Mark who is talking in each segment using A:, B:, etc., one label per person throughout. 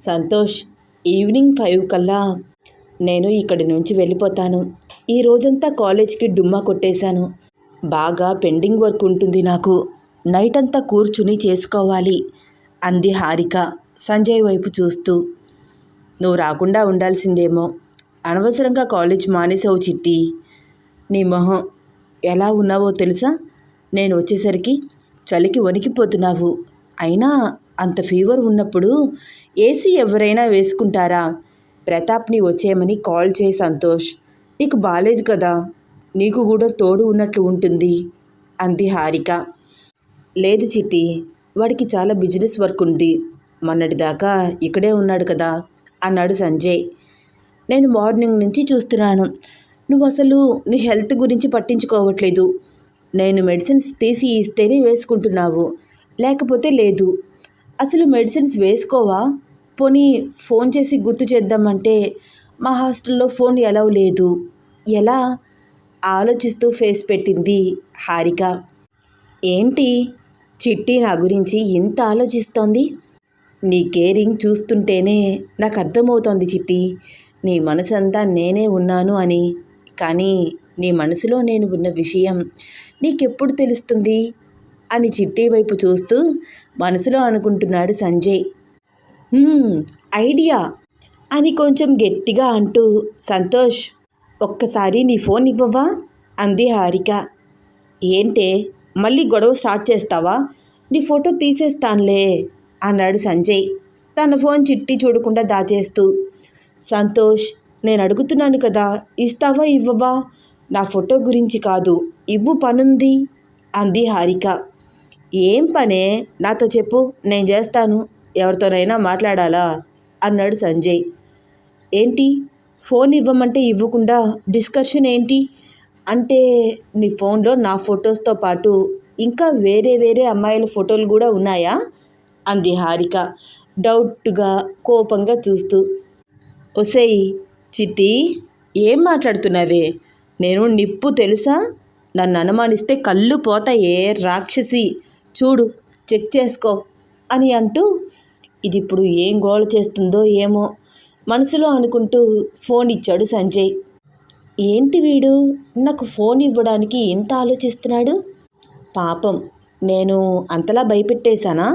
A: Santosh evening five కల్లా నేను ఇక్కడి నుంచి వెళ్ళిపోతాను. ఈ రోజంతా కాలేజ్కి డుమ్మా కొట్టేశాను. బాగా పెండింగ్ వర్క్ ఉంటుంది నాకు. నైట్ అంతా కూర్చుని చేసుకోవాలి అంది హారిక సంజయ్ వైపు చూస్తూ. నువ్వు రాకుండా ఉండాల్సిందేమో. అనవసరంగా కాలేజ్ మానేసావు చిట్టి. నీ మొహం ఎలా ఉన్నావో తెలుసా? నేను వచ్చేసరికి చలికి వణికిపోతున్నావు. అయినా అంత ఫీవర్ ఉన్నప్పుడు ఏసీ ఎవరైనా వేసుకుంటారా? ప్రతాప్ని వచ్చేయమని కాల్ చేయి సంతోష్. నీకు బాలేదు కదా? నీకు కూడా తోడు ఉన్నట్లు ఉంటుంది అంది హారిక. లేదు చిట్టి వాడికి చాలా బిజినెస్ వర్క్ ఉంది. మొన్నటిదాకా ఇక్కడే ఉన్నాడు కదా అన్నాడు సంజయ్. నేను మార్నింగ్ నుంచి చూస్తున్నాను. నువ్వు అసలు నీ హెల్త్ గురించి పట్టించుకోవట్లేదు. నేను మెడిసిన్స్ తీసి ఇస్తేనే వేసుకుంటున్నావు. లేకపోతే లేదు. అసలు మెడిసిన్స్ వేసుకోవా? పోనీ ఫోన్ చేసి గుర్తు చేద్దామంటే మా హాస్టల్లో ఫోన్ ఎలా లేదు. ఎలా? ఆలోచిస్తూ ఫేస్ పెట్టింది హారిక. ఏంటి? చిట్టి నా గురించి ఇంత ఆలోచిస్తోంది? నీ కేరింగ్ చూస్తుంటేనే నాకు అర్థమవుతోంది చిట్టి. నీ మనసంతా నేనే ఉన్నాను అని. కానీ నీ మనసులో నేను ఉన్న విషయం నీకెప్పుడు తెలుస్తుంది? అని చిట్టి వైపు చూస్తూ మనసులో అనుకుంటున్నాడు సంజయ్. ఐడియా అని కొంచెం గట్టిగా అంటూ సంతోష్ ఒక్కసారి నీ ఫోన్ ఇవ్వవా? అంది హారిక. ఏంటే మళ్ళీ గొడవ స్టార్ట్ చేస్తావా? నీ ఫోటో తీసేస్తానులే అన్నాడు సంజయ్. తన ఫోన్ చిట్టి చూడకుండా దాచేస్తూ సంతోష్ నేను అడుగుతున్నాను కదా ఇస్తావా ఇవ్వవా? నా ఫోటో గురించి కాదు ఇవ్వు పనుంది అంది హారిక. ఏం పనే? నాతో చెప్పు నేను చేస్తాను. ఎవరితోనైనా మాట్లాడాలా? అన్నాడు సంజయ్. ఏంటి? ఫోన్ ఇవ్వమంటే ఇవ్వకుండా డిస్కషన్ ఏంటి? అంటే నీ ఫోన్లో నా ఫొటోస్తో పాటు ఇంకా వేరే వేరే అమ్మాయిల ఫోటోలు కూడా ఉన్నాయా? అంది హారిక డౌట్గా కోపంగా చూస్తూ. ఒసేయ్ చిట్టి ఏం మాట్లాడుతున్నావే? నేను నిప్పు తెలుసా? నన్ను అనుమానిస్తే కళ్ళు పోతాయే రాక్షసి. చూడు చెక్ చేసుకో అని అంటూ ఇది ఇప్పుడు ఏం గోల చేస్తుందో ఏమో మనసులో అనుకుంటూ ఫోన్ ఇచ్చాడు సంజయ్. ఏంటి వీడు? నాకు ఫోన్ ఇవ్వడానికి ఇంత ఆలోచిస్తున్నాడు? పాపం నేను అంతలా భయపెట్టేశానా?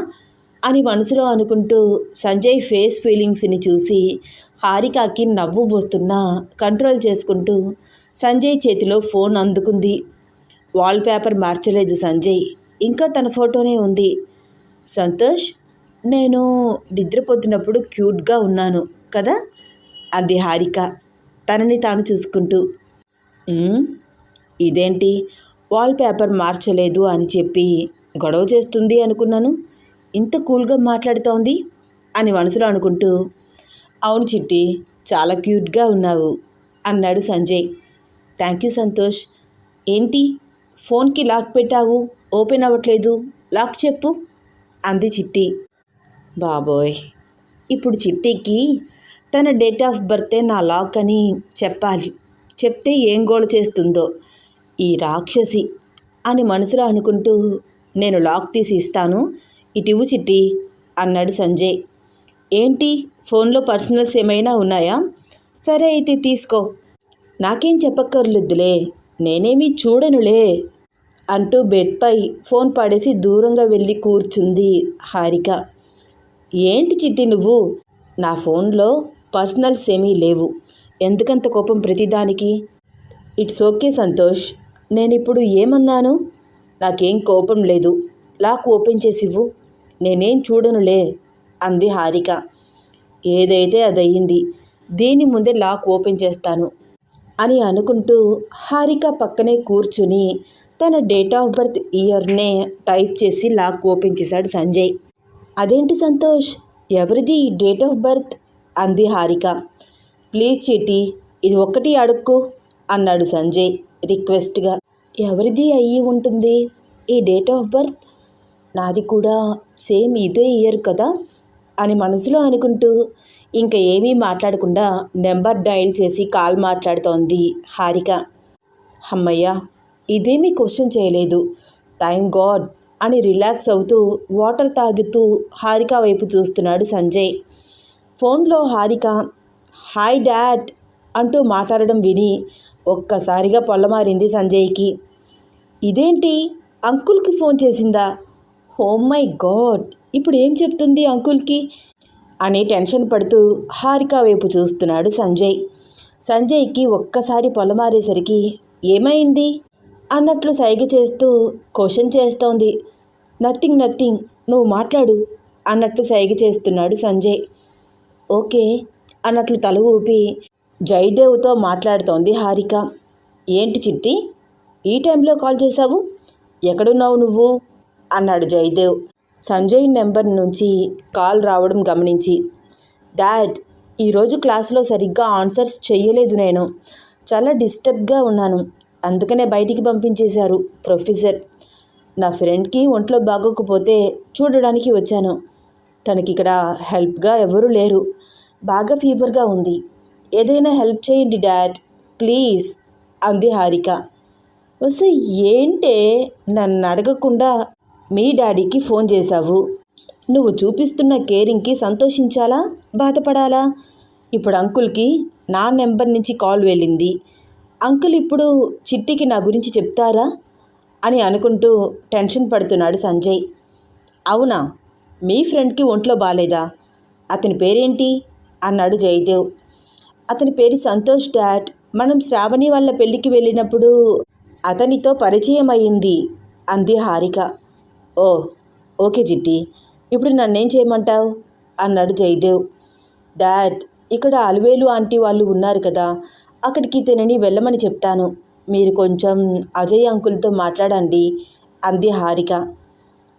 A: అని మనసులో అనుకుంటూ సంజయ్ ఫేస్ ఫీలింగ్స్ని చూసి హారికాకి నవ్వు వస్తున్నా కంట్రోల్ చేసుకుంటూ సంజయ్ చేతిలో ఫోన్ అందుకుంది. వాల్పేపర్ మార్చలేదు సంజయ్. ఇంకా తన ఫోటోనే ఉంది. సంతోష్ నేను నిద్రపోతున్నప్పుడు క్యూట్గా ఉన్నాను కదా? అంది హారిక తనని తాను చూసుకుంటూ. ఇదేంటి? వాల్పేపర్ మార్చలేదు అని చెప్పి గొడవ చేస్తుంది అనుకున్నాను. ఇంత కూల్గా మాట్లాడుతోంది అని మనసులో అనుకుంటూ. అవును చిట్టి చాలా క్యూట్గా ఉన్నావు అన్నాడు సంజయ్. Thank you Santosh. ఏంటి? ఫోన్కి లాక్ పెట్టావు? ఓపెన్ అవ్వట్లేదు. లాక్ చెప్పు అంది చిట్టి. బాబోయ్ ఇప్పుడు చిట్టికి తన డేట్ ఆఫ్ బర్తే నా లాక్ అని చెప్పాలి. చెప్తే ఏం గోల చేస్తుందో. ఈ రాక్షసి అని మనసులో అనుకుంటూ నేను లాక్ తీసి ఇస్తాను. ఇటివు చిట్టి అన్నాడు సంజయ్. ఏంటి ఫోన్లో పర్సనల్స్ ఏమైనా ఉన్నాయా? సరే అయితే తీసుకో. నాకేం చెప్పక్కర్లేదులే. నేనేమీ చూడనులే. అంటూ బెడ్పై ఫోన్ పడేసి దూరంగా వెళ్ళి కూర్చుంది హారిక. ఏంటి చిట్టి నువ్వు? నా ఫోన్లో పర్సనల్స్ ఏమీ లేవు. ఎందుకంత కోపం ప్రతిదానికి? It's okay Santosh. నేను ఇప్పుడు ఏమన్నాను? నాకేం కోపం లేదు. లాక్ ఓపెన్ చేసివ్వు. నేనేం చూడనులే అంది హారిక. ఏదైతే అదయ్యింది దీని ముందే లాక్ ఓపెన్ చేస్తాను అని అనుకుంటూ హారిక పక్కనే కూర్చుని తన డేట్ ఆఫ్ బర్త్ ఇయర్నే టైప్ చేసి లాక్ ఓపెన్ చేశాడు సంజయ్. అదేంటి సంతోష్? ఎవరిది డేట్ ఆఫ్ బర్త్? అంది హారిక. ప్లీజ్ చిట్టి ఇది ఒక్కటి అడుక్కు అన్నాడు సంజయ్ రిక్వెస్ట్గా. ఎవరిది అయ్యి ఉంటుంది? ఈ డేట్ ఆఫ్ బర్త్? నాది కూడా సేమ్ ఇదే ఇయర్ కదా? అని మనసులో అనుకుంటూ ఇంకా ఏమీ మాట్లాడకుండా నెంబర్ డయల్ చేసి కాల్ మాట్లాడుతోంది హారిక. అమ్మయ్య ఇదేమీ క్వశ్చన్ చేయలేదు. థ్యాంక్ గాడ్ అని రిలాక్స్ అవుతూ వాటర్ తాగుతూ హారిక వైపు చూస్తున్నాడు సంజయ్. ఫోన్లో హారిక హాయ్ డాడ్ అంటూ మాట్లాడడం విని ఒక్కసారిగా పొల్లమారింది సంజయ్కి. ఇదేంటి? అంకుల్కి ఫోన్ చేసిందా? Oh my God! ఇప్పుడు ఏం చెప్తుంది అంకుల్కి? అని టెన్షన్ పడుతూ హారిక వైపు చూస్తున్నాడు సంజయ్. సంజయ్కి ఒక్కసారి పొలమారేసరికి ఏమైంది? అన్నట్లు సైగ చేస్తూ క్వశ్చన్ చేస్తోంది. నథింగ్ నథింగ్ నువ్వు మాట్లాడు అన్నట్లు సైగ చేస్తున్నాడు సంజయ్. ఓకే అన్నట్లు తల ఊపి జయదేవ్తో మాట్లాడుతోంది హారిక. ఏంటి చిట్టి ఈ టైంలో కాల్ చేశావు? ఎక్కడున్నావు నువ్వు? అన్నాడు జయదేవ్. సంజయ్ నెంబర్ నుంచి కాల్ రావడం గమనించి డాడ్ ఈరోజు క్లాస్లో సరిగ్గా ఆన్సర్స్ చెయ్యలేదు నేను. చాలా డిస్టర్బ్గా ఉన్నాను. అందుకనే బయటికి పంపించేశారు ప్రొఫెసర్. నా ఫ్రెండ్కి ఒంట్లో బాగోకపోతే చూడడానికి వచ్చాను. తనకి ఇక్కడ హెల్ప్గా ఎవరూ లేరు. బాగా ఫీవర్గా ఉంది. ఏదైనా హెల్ప్ చేయండి డాడ్. ప్లీజ్ అంది హారిక. వస్తే ఏంటే? నన్ను అడగకుండా మీ డాడీకి ఫోన్ చేశావు? నువ్వు చూపిస్తున్న కేరింగ్కి సంతోషించాలా? బాధపడాలా? ఇప్పుడు అంకుల్కి నా నెంబర్ నుంచి కాల్ వెళ్ళింది. అంకుల్ ఇప్పుడు చిట్టికి నా గురించి చెప్తారా? అని అనుకుంటూ టెన్షన్ పడుతున్నాడు సంజయ్. అవునా? మీ ఫ్రెండ్కి ఒంట్లో బాగాలేదా అతని పేరేంటి? అన్నాడు జయదేవ్. అతని పేరు సంతోష్ డాడ్. మనం శ్రావణి వాళ్ళ పెళ్ళికి వెళ్ళినప్పుడు అతనితో పరిచయం అయింది అంది హారిక. ఓ ఓకే జిట్టి ఇప్పుడు నన్నేం చేయమంటావు? అన్నాడు జయదేవ్. డాడ్ ఇక్కడ అలువేలు ఆంటీ వాళ్ళు ఉన్నారు కదా. అక్కడికి తినని వెళ్ళమని చెప్తాను. మీరు కొంచెం అజయ్ అంకుల్తో మాట్లాడండి అంది హారిక.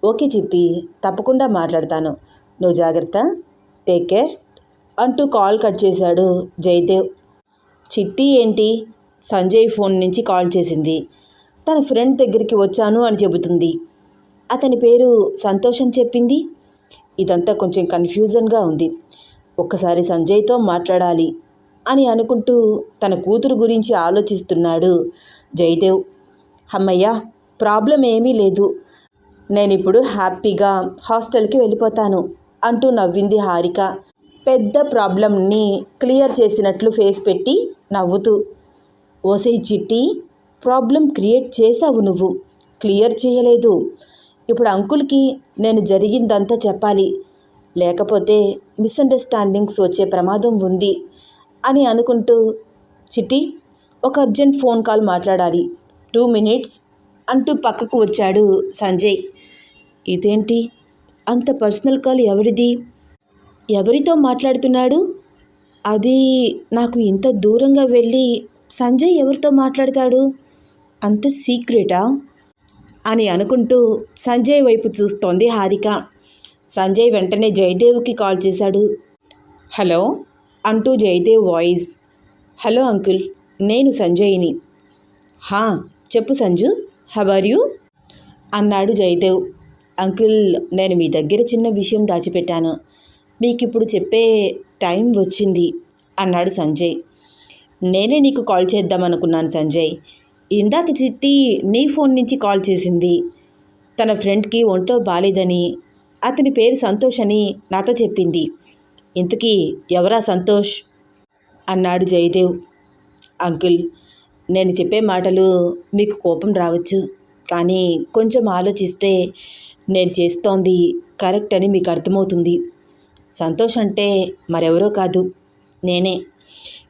A: ఓకే చిట్టి తప్పకుండా మాట్లాడతాను. నువ్వు జాగ్రత్త. టేక్ కేర్ అంటూ కాల్ కట్ చేశాడు జయదేవ్. చిట్టి ఏంటి? సంజయ్ ఫోన్ నుంచి కాల్ చేసింది. తన ఫ్రెండ్ దగ్గరికి వచ్చాను అని చెబుతుంది. అతని పేరు సంతోష్ అని చెప్పింది? ఇదంతా కొంచెం కన్ఫ్యూజన్గా ఉంది. ఒక్కసారి సంజయ్తో మాట్లాడాలి. అని అనుకుంటూ తన కూతురు గురించి ఆలోచిస్తున్నాడు జయదేవ్. అమ్మయ్య ప్రాబ్లం ఏమీ లేదు. నేను ఇప్పుడు హ్యాపీగా హాస్టల్కి వెళ్ళిపోతాను అంటూ నవ్వింది హారిక. పెద్ద ప్రాబ్లంని క్లియర్ చేసినట్లు ఫేస్ పెట్టి నవ్వుతూ ఓసే చిట్టి ప్రాబ్లం క్రియేట్ చేశావు నువ్వు. క్లియర్ చేయలేదు. ఇప్పుడు అంకుల్కి నేను జరిగిందంతా చెప్పాలి. లేకపోతే మిస్అండర్స్టాండింగ్స్ వచ్చే ప్రమాదం ఉంది. అని అనుకుంటూ చిట్టి ఒక అర్జెంట్ ఫోన్ కాల్ మాట్లాడాలి. టూ మినిట్స్ అంటూ పక్కకు వచ్చాడు సంజయ్. ఇదేంటి? అంత పర్సనల్ కాల్ ఎవరిది? ఎవరితో మాట్లాడుతున్నాడు? అది నాకు ఇంత దూరంగా వెళ్ళి సంజయ్ ఎవరితో మాట్లాడతాడు? అంత సీక్రెటా? అని అనుకుంటూ సంజయ్ వైపు చూస్తోంది హారిక. సంజయ్ వెంటనే జయదేవ్కి కాల్ చేశాడు. హలో అంటూ జయదేవ్ వాయిస్. హలో అంకుల్ నేను సంజయ్ని. హా చెప్పు సంజు హవర్ యూ? అన్నాడు జయదేవ్ అంకుల్ నేను మీ దగ్గర చిన్న విషయం దాచిపెట్టాను. మీకు ఇప్పుడు చెప్పే టైం వచ్చింది అన్నాడు సంజయ్. నేనే నీకు కాల్ చేద్దామనుకున్నాను సంజయ్. ఇందాక చిట్టి నీ ఫోన్ నుంచి కాల్ చేసింది. తన ఫ్రెండ్కి ఒంట్లో బాలేదని అతని పేరు సంతోష్ అని నాతో చెప్పింది. ఇంతకీ ఎవరా సంతోష్? అన్నాడు జయదేవ్. అంకుల్ నేను చెప్పే మాటలు మీకు కోపం రావచ్చు కానీ కొంచెం ఆలోచిస్తే నేను చేస్తోంది కరెక్ట్ అని మీకు అర్థమవుతుంది. సంతోష్ అంటే మరెవరో కాదు నేనే.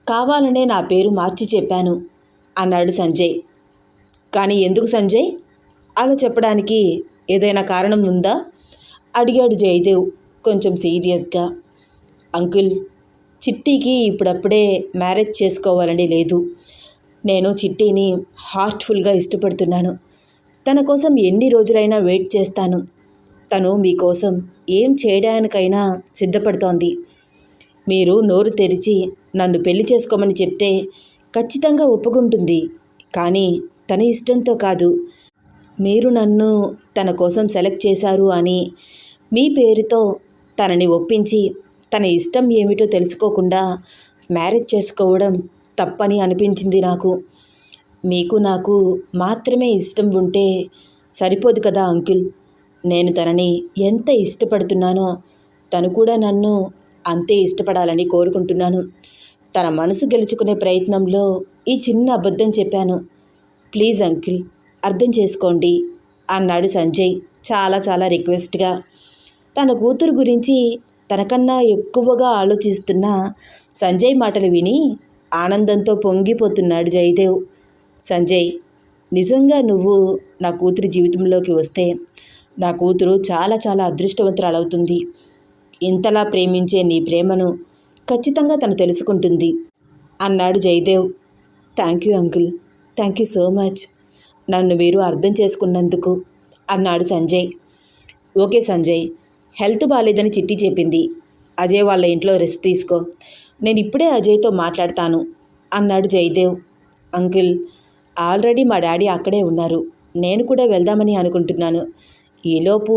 A: కావాలనే నా పేరు మార్చి చెప్పాను అన్నాడు సంజయ్. కానీ ఎందుకు సంజయ్? అలా చెప్పడానికి ఏదైనా కారణం ఉందా? అడిగాడు జయదేవ్ కొంచెం సీరియస్గా. అంకుల్ చిట్టీకి ఇప్పుడప్పుడే మ్యారేజ్ చేసుకోవాలని లేదు. నేను చిట్టీని హార్ట్ఫుల్గా ఇష్టపడుతున్నాను. తన కోసం ఎన్ని రోజులైనా వెయిట్ చేస్తాను. తను మీకోసం ఏం చేయడానికైనా సిద్ధపడుతోంది. మీరు నోరు తెరిచి నన్ను పెళ్ళి చేసుకోమని చెప్తే ఖచ్చితంగా ఒప్పుకుంటుంది. కానీ తన ఇష్టంతో కాదు. మీరు నన్ను తన కోసం సెలెక్ట్ చేశారు అని మీ పేరుతో తనని ఒప్పించి తన ఇష్టం ఏమిటో తెలుసుకోకుండా మ్యారేజ్ చేసుకోవడం తప్పని అనిపించింది నాకు. మీకు నాకు మాత్రమే ఇష్టం ఉంటే సరిపోదు కదా అంకుల్. నేను తనని ఎంత ఇష్టపడుతున్నానో తను కూడా నన్ను అంతే ఇష్టపడాలని కోరుకుంటున్నాను. తన మనసు గెలుచుకునే ప్రయత్నంలో ఈ చిన్న అబద్ధం చెప్పాను. ప్లీజ్ అంకిల్ అర్థం చేసుకోండి అన్నాడు సంజయ్ చాలా చాలా రిక్వెస్ట్గా. తన కూతురు గురించి తనకన్నా ఎక్కువగా ఆలోచిస్తున్న సంజయ్ మాటలు విని ఆనందంతో పొంగిపోతున్నాడు జయదేవ్. సంజయ్ నిజంగా నువ్వు నా కూతురు జీవితంలోకి వస్తే నా కూతురు చాలా చాలా అదృష్టవంతురాలవుతుంది. ఇంతలా ప్రేమించే నీ ప్రేమను ఖచ్చితంగా తను తెలుసుకుంటుంది అన్నాడు Jayadev. Thank you uncle thank you so much. నన్ను మీరు అర్థం చేసుకున్నందుకు అన్నాడు సంజయ్. ఓకే సంజయ్ హెల్త్ బాగాలేదని చిట్టి చెప్పింది. అజయ్ వాళ్ళ ఇంట్లో రెస్ట్ తీసుకో. నేను ఇప్పుడే అజయ్తో మాట్లాడతాను అన్నాడు జయదేవ్. అంకుల్ ఆల్రెడీ మా డాడీ అక్కడే ఉన్నారు. నేను కూడా వెళ్దామని అనుకుంటున్నాను. ఈలోపు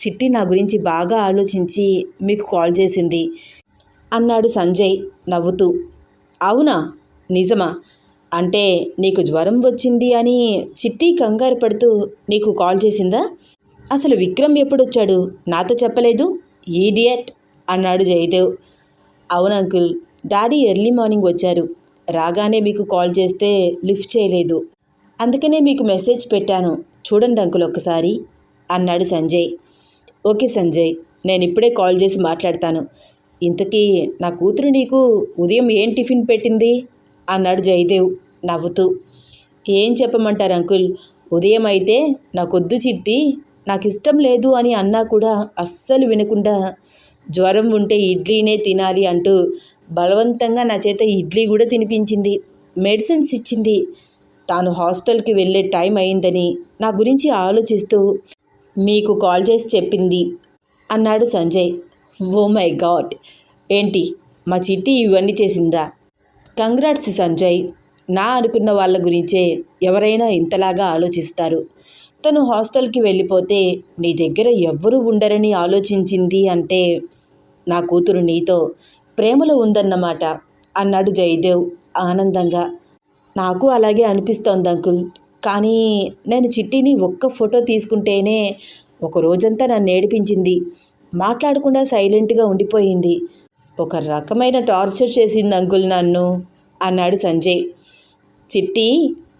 A: చిట్టి నా గురించి బాగా ఆలోచించి మీకు కాల్ చేసింది అన్నాడు సంజయ్ నవ్వుతూ. అవునా? నిజమా? అంటే నీకు జ్వరం వచ్చింది అని చిట్టి కంగారు పడుతూ నీకు కాల్ చేసిందా? అసలు విక్రమ్ ఎప్పుడొచ్చాడు? నాతో చెప్పలేదు. ఈడియట్ అన్నాడు జయదేవ్. అవును అంకుల్ డాడీ ఎర్లీ మార్నింగ్ వచ్చారు. రాగానే మీకు కాల్ చేస్తే లిఫ్ట్ చేయలేదు. అందుకనే మీకు మెసేజ్ పెట్టాను. చూడండి అంకుల్ ఒక్కసారి అన్నాడు సంజయ్. ఓకే సంజయ్ నేను ఇప్పుడే కాల్ చేసి మాట్లాడతాను. ఇంతకీ నా కూతురు నీకు ఉదయం ఏం టిఫిన్ పెట్టింది? అన్నాడు జయదేవ్ నవ్వుతూ. ఏం చెప్పమంటారు అంకుల్? ఉదయం అయితే నా కొద్దు చిట్టి. నాకు ఇష్టం లేదు అని అన్నా కూడా అస్సలు వినకుండా జ్వరం ఉంటే ఇడ్లీనే తినాలి అంటూ బలవంతంగా నా చేత ఇడ్లీ కూడా తినిపించింది. మెడిసిన్స్ ఇచ్చింది. తాను హాస్టల్కి వెళ్ళే టైం అయిందని నా గురించి ఆలోచిస్తూ మీకు కాల్ చేసి చెప్పింది అన్నాడు సంజయ్. Oh my God! ఏంటి? మా చిట్టి ఇవన్నీ చేసిందా? కంగ్రాట్స్ సంజయ్! నా అనుకున్న వాళ్ళ గురించే ఎవరైనా ఇంతలాగా ఆలోచిస్తారు. తను హాస్టల్కి వెళ్ళిపోతే నీ దగ్గర ఎవ్వరూ ఉండరని ఆలోచించింది అంటే నా కూతురు నీతో ప్రేమలో ఉందన్నమాట అన్నాడు జయదేవ్ ఆనందంగా. నాకు అలాగే అనిపిస్తోంది అంకుల్ కానీ నేను చిట్టిని ఒక్క ఫోటో తీసుకుంటేనే ఒక రోజంతా నన్ను ఏడిపించింది. మాట్లాడకుండా సైలెంట్గా ఉండిపోయింది. ఒక రకమైన టార్చర్ చేసింది అంకుల్ నన్ను అన్నాడు సంజయ్. చిట్టి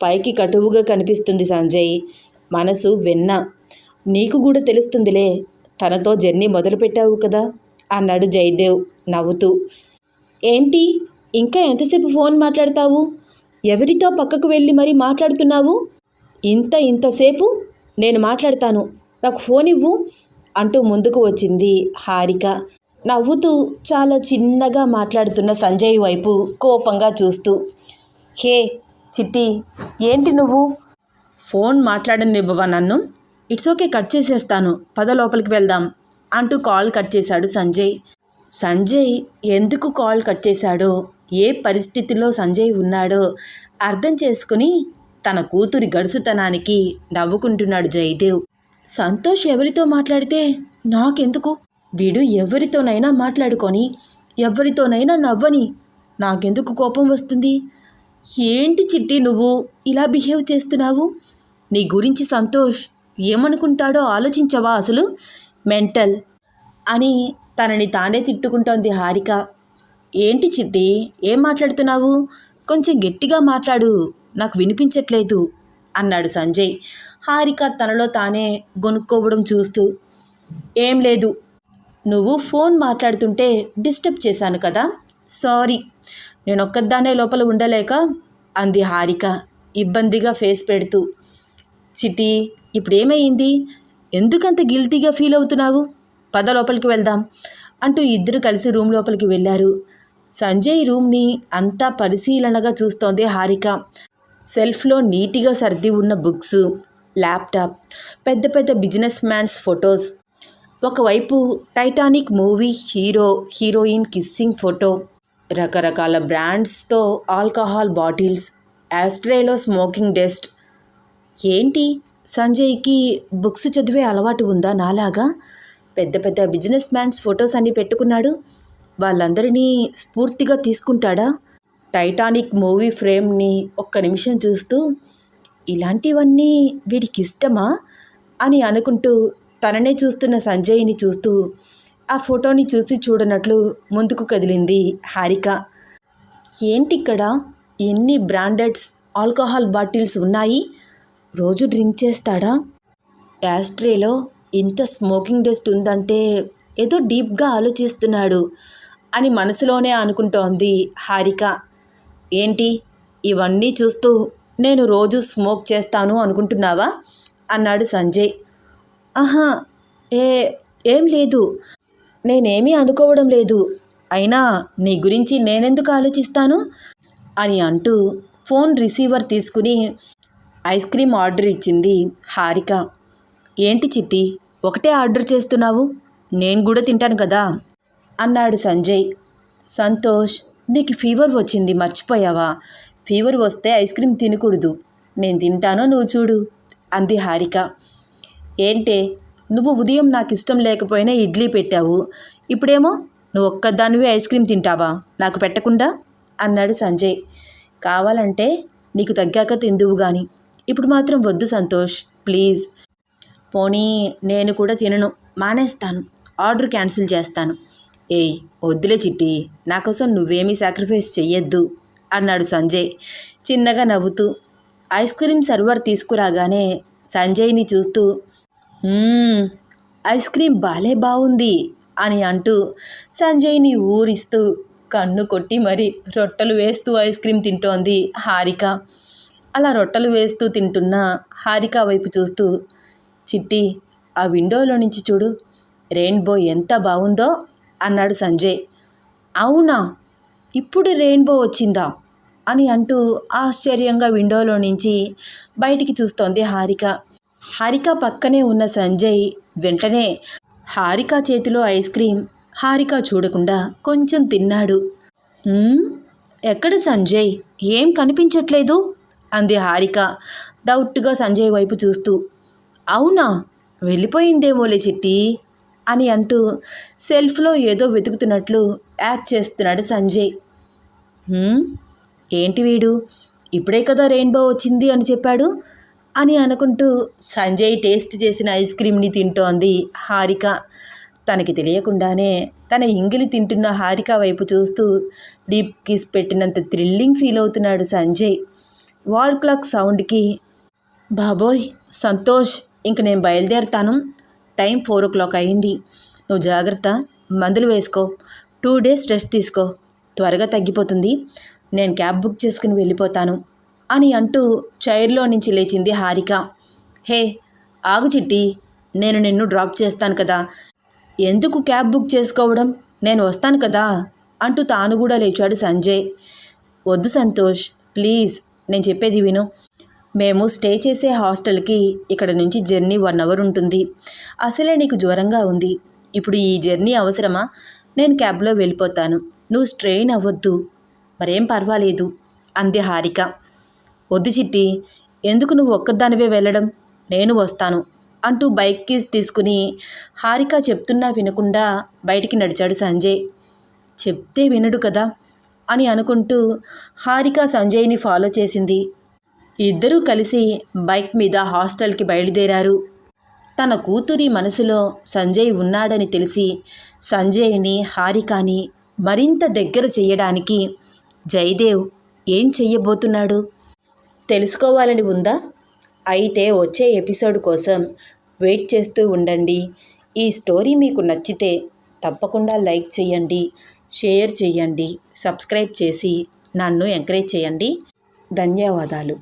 A: పైకి కటువుగా కనిపిస్తుంది సంజయ్. మనసు వెన్న. నీకు కూడా తెలుస్తుందిలే తనతో జర్నీ మొదలుపెట్టావు కదా అన్నాడు జయదేవ్ నవ్వుతూ. ఏంటి ఇంకా ఎంతసేపు ఫోన్ మాట్లాడతావు? ఎవరితో పక్కకు వెళ్ళి మరీ మాట్లాడుతున్నావు? ఇంత ఇంతసేపు? నేను మాట్లాడతాను నాకు ఫోన్ ఇవ్వు అంటూ ముందుకు వచ్చింది హారిక. నవ్వుతూ చాలా చిన్నగా మాట్లాడుతున్న సంజయ్ వైపు కోపంగా చూస్తూ. హే చిట్టి ఏంటి నువ్వు? ఫోన్ మాట్లాడనివ్వవా నన్ను? ఇట్స్ ఓకే కట్ చేసేస్తాను. పద లోపలికి వెళ్దాం అంటూ కాల్ కట్ చేశాడు సంజయ్. సంజయ్ ఎందుకు కాల్ కట్ చేశాడో? ఏ పరిస్థితిలో సంజయ్ ఉన్నాడో అర్థం చేసుకుని తన కూతురి గడుసుతనానికి నవ్వుకుంటున్నాడు జయదేవ్. సంతోష్ ఎవరితో మాట్లాడితే నాకెందుకు? వీడు ఎవరితోనైనా మాట్లాడుకొని ఎవరితోనైనా నవ్వని నాకెందుకు కోపం వస్తుంది? ఏంటి చిట్టి నువ్వు ఇలా బిహేవ్ చేస్తున్నావు? నీ గురించి సంతోష్ ఏమనుకుంటాడో ఆలోచించవా అసలు? మెంటల్. అని తనని తానే తిట్టుకుంటోంది హారిక. ఏంటి చిట్టి ఏం మాట్లాడుతున్నావు? కొంచెం గట్టిగా మాట్లాడు నాకు వినిపించట్లేదు అన్నాడు సంజయ్. హారిక తనలో తానే గొనుక్కోవడం చూస్తూ. ఏం లేదు నువ్వు ఫోన్ మాట్లాడుతుంటే డిస్టర్బ్ చేశాను కదా సారీ నేను లోపల ఉండలేక అంది హారిక ఇబ్బందిగా ఫేస్ పెడుతూ. చిటి ఇప్పుడేమైంది? ఎందుకంత గిల్టీగా ఫీల్ అవుతున్నావు? పద లోపలికి వెళ్దాం అంటూ ఇద్దరు కలిసి రూమ్ లోపలికి వెళ్ళారు. సంజయ్ రూమ్ని అంతా పరిశీలనగా చూస్తోంది హారిక. సెల్ఫ్లో నీటిగా సర్ది ఉన్న బుక్స్ ల్యాప్టాప్ పెద్ద పెద్ద బిజినెస్ మ్యాన్స్ ఫొటోస్ ఒకవైపు Titanic movie hero heroine kissing photo రకరకాల బ్రాండ్స్తో ఆల్కహాల్ బాటిల్స్ యాస్ట్రేలో స్మోకింగ్ డెస్ట్ ఏంటి? సంజయ్కి బుక్స్ చదివే అలవాటు ఉందా నాలాగా? పెద్ద పెద్ద బిజినెస్ మ్యాన్స్ ఫొటోస్ అన్ని పెట్టుకున్నాడు. వాళ్ళందరినీ స్ఫూర్తిగా తీసుకుంటాడా? టైటానిక్ మూవీ ఫ్రేమ్ని ఒక్క నిమిషం చూస్తూ ఇలాంటివన్నీ వీడికి ఇష్టమా? అని అనుకుంటూ తననే చూస్తున్న సంజయ్ని చూస్తూ ఆ ఫోటోని చూసి చూడనట్లు ముందుకు కదిలింది హారిక. ఏంటిక్కడ? ఎన్ని బ్రాండెడ్స్ ఆల్కహాల్ బాటిల్స్ ఉన్నాయి? రోజు డ్రింక్ చేస్తాడా? యాస్ట్రేలో ఇంత స్మోకింగ్ డస్ట్ ఉందంటే ఏదో డీప్గా ఆలోచిస్తున్నాడు అని మనసులోనే అనుకుంటోంది హారిక. ఏంటి? ఇవన్నీ చూస్తూ నేను రోజు స్మోక్ చేస్తాను అనుకుంటున్నావా? అన్నాడు సంజయ్. ఆహా ఏ ఏం లేదు. నేనేమీ అనుకోవడం లేదు. అయినా నీ గురించి నేనెందుకు ఆలోచిస్తాను? అని అంటూ ఫోన్ రిసీవర్ తీసుకుని ఐస్ క్రీమ్ ఆర్డర్ ఇచ్చింది హారిక. ఏంటి చిట్టి ఒకటే ఆర్డర్ చేస్తున్నావు? నేను కూడా తింటాను కదా? అన్నాడు సంజయ్. సంతోష్ నీకు ఫీవర్ వచ్చింది మర్చిపోయావా? ఫీవర్ వస్తే ఐస్ క్రీమ్ తినకూడదు. నేను తింటానో నువ్వు చూడు అంది హారిక. ఏంటే నువ్వు ఉదయం నాకు ఇష్టం లేకపోయినా ఇడ్లీ పెట్టావు. ఇప్పుడేమో నువ్వు ఒక్కదానివే ఐస్ క్రీమ్ తింటావా? నాకు పెట్టకుండా? అన్నాడు సంజయ్. కావాలంటే నీకు తగ్గాక తిందువు కానీ ఇప్పుడు మాత్రం వద్దు సంతోష్ ప్లీజ్. పోనీ నేను కూడా తినను. మానేస్తాను. ఆర్డర్ క్యాన్సిల్ చేస్తాను. ఏయ్ వద్దులే చిట్టి. నాకోసం నువ్వేమీ సాక్రిఫైస్ చెయ్యొద్దు అన్నాడు సంజయ్ చిన్నగా నవ్వుతూ. ఐస్ క్రీమ్ సర్వర్ తీసుకురాగానే సంజయ్ని చూస్తూ ఐస్ క్రీమ్ బాలే బాగుంది అని అంటూ సంజయ్ని ఊరిస్తూ కన్ను కొట్టి మరి రొట్టెలు వేస్తూ ఐస్ క్రీమ్ తింటోంది హారిక. అలా రొట్టెలు వేస్తూ తింటున్న హారిక వైపు చూస్తూ చిట్టి ఆ విండోలో నుంచి చూడు రెయిన్బో ఎంత బాగుందో అన్నాడు సంజయ్. అవునా? ఇప్పుడు రెయిన్బో వచ్చిందా? అని అంటూ ఆశ్చర్యంగా విండోలో నుంచి బయటికి చూస్తోంది హారిక. హారిక పక్కనే ఉన్న సంజయ్ వెంటనే హారిక చేతిలో ఐస్ క్రీం హారిక చూడకుండా కొంచెం తిన్నాడు. ఎక్కడ సంజయ్? ఏం కనిపించట్లేదు? అంది హారిక డౌట్గా సంజయ్ వైపు చూస్తూ. అవునా? వెళ్ళిపోయిందేమోలే చిట్టి అని అంటూ సెల్ఫ్లో ఏదో వెతుకుతున్నట్లు యాక్ట్ చేస్తున్నాడు సంజయ్. ఏంటి వీడు? ఇప్పుడే కదా రెయిన్బో వచ్చింది అని చెప్పాడు అని అనుకుంటూ సంజయ్ టేస్ట్ చేసిన ఐస్ క్రీమ్ని తింటోంది హారిక. తనకి తెలియకుండానే తన ఇంగిలి తింటున్న హారిక వైపు చూస్తూ డీప్ కిస్ పెట్టినంత థ్రిల్లింగ్ ఫీల్ అవుతున్నాడు సంజయ్. వాల్ క్లాక్ సౌండ్కి బాబోయ్ సంతోష్ ఇంక నేను బయలుదేరుతాను. టైం ఫోర్ ఓ క్లాక్ అయింది. నువ్వు జాగ్రత్త మందులు వేసుకో. టూ డేస్ రెస్ట్ తీసుకో. త్వరగా తగ్గిపోతుంది. నేను క్యాబ్ బుక్ చేసుకుని వెళ్ళిపోతాను. అని అంటూ చైర్లో నుంచి లేచింది హారిక. హే ఆగు చిట్టి. నేను నిన్ను డ్రాప్ చేస్తాను కదా. ఎందుకు క్యాబ్ బుక్ చేసుకోవడం? నేను వస్తాను కదా. అంటూ తాను కూడా లేచాడు సంజయ్. వద్దు సంతోష్ ప్లీజ్. నేను చెప్పేది విను. మేము స్టే చేసే హాస్టల్కి ఇక్కడ నుంచి జర్నీ వన్ అవర్ ఉంటుంది. అసలే నీకు జ్వరంగా ఉంది. ఇప్పుడు ఈ జర్నీ అవసరమా? నేను క్యాబ్లో వెళ్ళిపోతాను. నువ్వు స్ట్రెయిన్ అవ్వద్దు. మరేం పర్వాలేదు. అంది హారిక. వద్దు చిట్టి. ఎందుకు నువ్వు ఒక్కదానివే వెళ్ళడం? నేను వస్తాను అంటూ బైక్ కీస్ తీసుకుని హారిక చెప్తున్నా వినకుండా బయటికి నడిచాడు సంజయ్. చెప్తే వినడు కదా. అని అనుకుంటూ హారిక సంజయ్ని ఫాలో చేసింది. ఇద్దరూ కలిసి బైక్ మీద హాస్టల్కి బయలుదేరారు. తన కూతురి మనసులో సంజయ్ ఉన్నాడని తెలిసి సంజయ్ని హారికాని మరింత దగ్గర చేయడానికి జయదేవ్ ఏం చెయ్యబోతున్నాడు? తెలుసుకోవాలని ఉందా? అయితే వచ్చే ఎపిసోడ్ కోసం వెయిట్ చేస్తూ ఉండండి. ఈ స్టోరీ మీకు నచ్చితే తప్పకుండా లైక్ చేయండి. షేర్ చేయండి సబ్స్క్రైబ్ చేసి నన్ను ఎంకరేజ్ చేయండి. ధన్యవాదాలు.